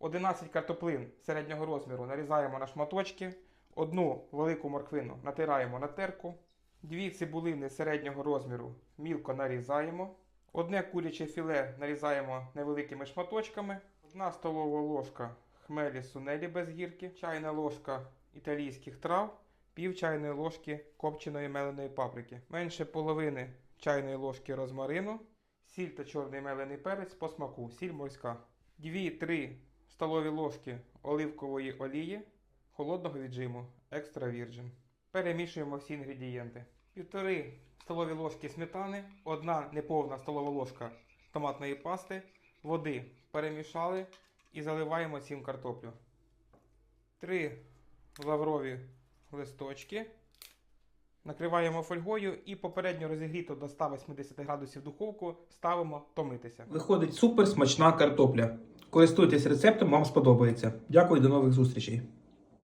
11 картоплин середнього розміру нарізаємо на шматочки. Одну велику морквину натираємо на терку. Дві цибулини середнього розміру мілко нарізаємо. Одне куряче філе нарізаємо невеликими шматочками. Одна столова ложка хмелі сунелі без гірки, чайна ложка італійських трав, пів чайної ложки копченої меленої паприки, менше половини чайної ложки розмарину, сіль та чорний мелений перець по смаку, сіль морська, 2-3 столові ложки оливкової олії холодного віджиму екстра вірджин. Перемішуємо всі інгредієнти. Півтори столові ложки сметани, одна неповна столова ложка томатної пасти, води перемішали і заливаємо цим картоплю. Три лаврові листочки. Накриваємо фольгою і попередньо розігріту до 180 градусів духовку ставимо томитися. Виходить супер смачна картопля. Користуйтесь рецептом, вам сподобається. Дякую, до нових зустрічей.